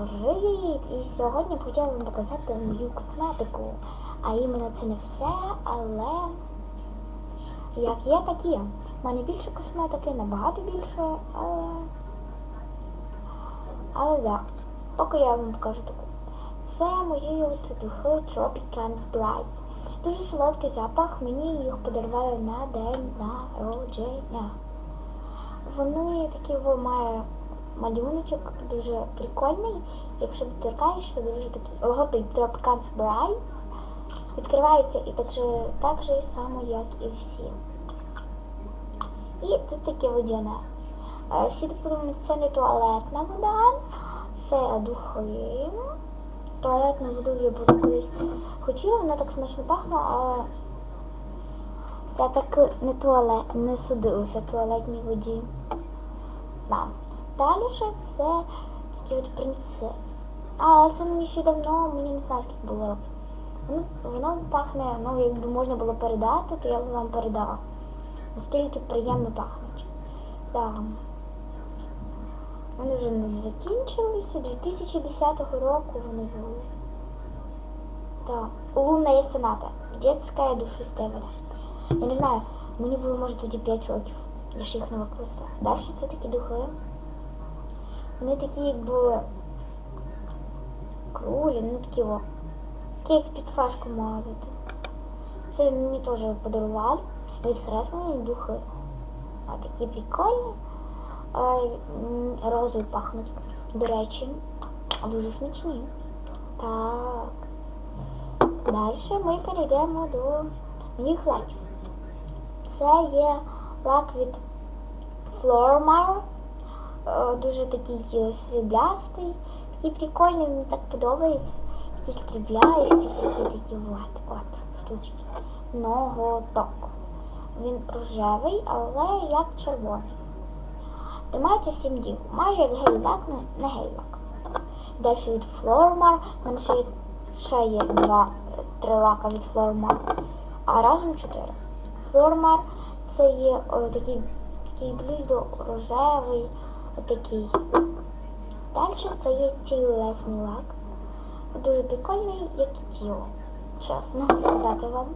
Привіт! І сьогодні хотіла вам показати мою косметику. А іменно це не все, але як є, так є. У мене більше косметики, набагато більше, але. Але да. Поки я вам покажу таку. Це мої от духи Tropicans Bright. Дуже солодкий запах. Мені їх подарували на день народження. Вони такі має малюночок дуже прикольний. Якщо доторкаєшся, дуже такий логотип Tropicans Bright. Відкривається і так же, так же само, як і всі. І тут таке водяне. Е, Всі подумають, це не туалетна вода, це духи. Туалетну воду я буду колись хотіла, вона так смачно пахла, але це так не туалет, не судилося туалетній воді. Да. Далі ж це такі от принцес. А це мені ще давно, мені не знаю, скільки було років. Воно, воно пахне, ну якби можна було передати, то я б вам передала. Наскільки приємно пахнуть. Да. Вони вже не закінчилися. 2010 року вони були. Так. Лунная соната. Детская душистая вода. Я не знаю, мені було, може, тоді 5 років. Я ж їх не використала. Далі це такі духи. Вони такі, як були круглі, ну такі о. Такі, як під фашку мазати. Це мені теж подарували. Відхреснені духи. А такі прикольні. Розою пахнуть. До речі, дуже смачні. Так. Далі ми перейдемо до моїх лаків. Це є лак від Flormar. Е, Дуже такий е, сріблястий, такий прикольний, мені так подобається. Такі сріблясті, всякі такі от, от, штучки. Ноготок. Він рожевий, але як червоний. Тримається 7 днів. Майже як гель-лак, не гель-лак. Далі від Flormar. У мене ще є, ще є два, е, три лака від Flormar. А разом чотири. Flormar це є о, такий, такий блідо рожевий, отакий. Далі це є тілесний лак. Дуже прикольний, як і тіло. Чесно сказати вам.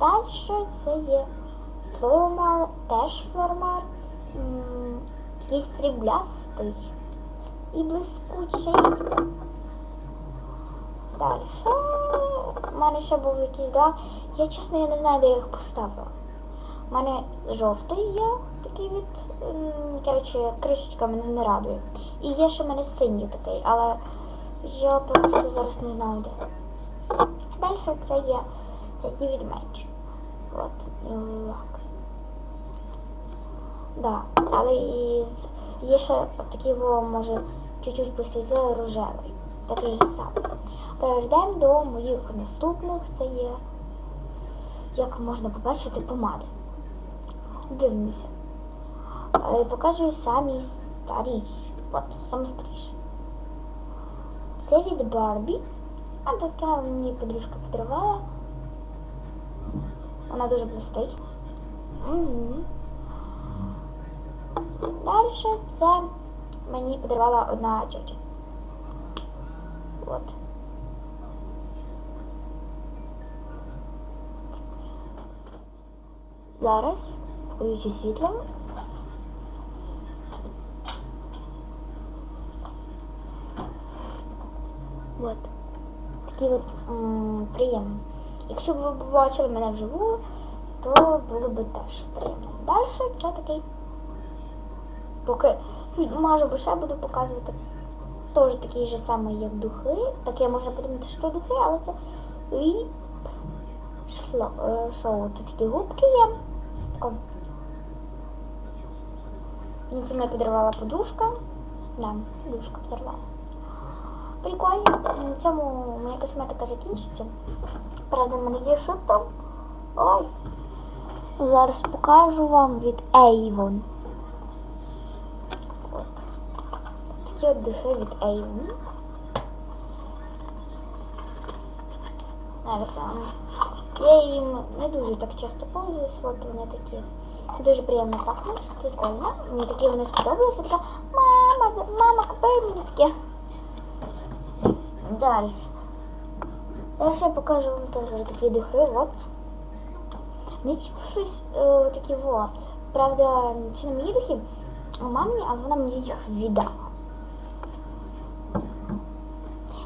Далі це є Flormar, теж. М, Такий сріблястий і блискучий. Далі. У мене ще був якийсь два. Я чесно я не знаю, де я їх поставила. У мене жовтий є такий від. Коротше, кришечка мене не радує. І є ще в мене синій такий, але я просто зараз не знаю де. Далі це є такий від меч. От, лак. Да, але і є ще такий, може, чуть-чуть посвітлий рожевий. Такий самий. Перейдемо до моїх наступних. Це є, як можна побачити, помади. Дивимося. Показую самі старіші. От, саме старіші. Це від Барбі. А така мені подружка подарувала. Вона дуже блистить. Угу. Далі це мені подарувала одна тетя. От. Зараз включу світло. От. Такі от м. Якщо б ви побачили мене вживу, то було б теж приємно. Далі це такий Поки може бо ще буду показувати. Теж такий же самий, як духи. Таке можна подумати, що духи, але це ліп шло, е, шоу. Тут такі губки є. Тако. Це мене подарувала подружка. Да, подружка подарувала. Прикольно. На цьому моя косметика закінчиться. Правда, в мене є що там. Ой. Зараз покажу вам від Avon. От. Такі от духи від Avon. Зараз я їм не дуже так часто пользуюсь, от вони такі. Дуже приємно пахнуть, прикольно. Мені такі вони сподобалися. Така, мама, мама, купи мені таке. Далі. Я покажу вам теж такі духи, от. Не типу щось е, такі во. Правда, чи не мої духи, а мамі, але вона мені їх віддала.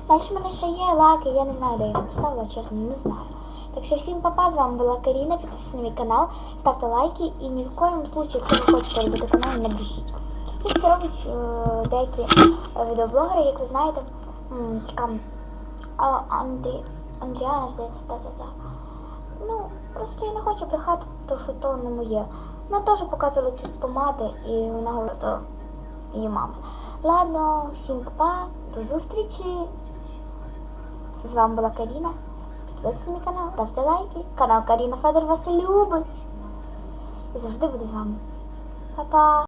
Далі в мене ще є лаки, я не знаю, де я їх поставила, чесно, не знаю. Так що всім папа, з вами була Каріна, підписуйтесь на мій канал, ставте лайки і ні в коєму случаю, якщо ви хочете робити канал, не брешіть. Як це роблять е, деякі е, відеоблогери, як ви знаєте, така Андрі, Андріана, здається, та та та Ну, просто я не хочу брехати, то що то не моє. Вона теж показувала якісь помади, і вона говорила, то її мама. Ладно, всім папа, до зустрічі. З вами була Каріна. Підписуйтесь на канал, ставте лайки. Канал Каріна Федор вас любить. І завжди буде з вами. Па-па!